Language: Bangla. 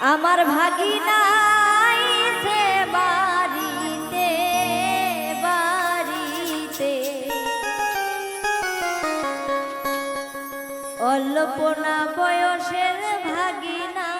আমার ভাগিনাই বাড়িতে বাড়িতে। অল্পনা বয়সের ভাগিনা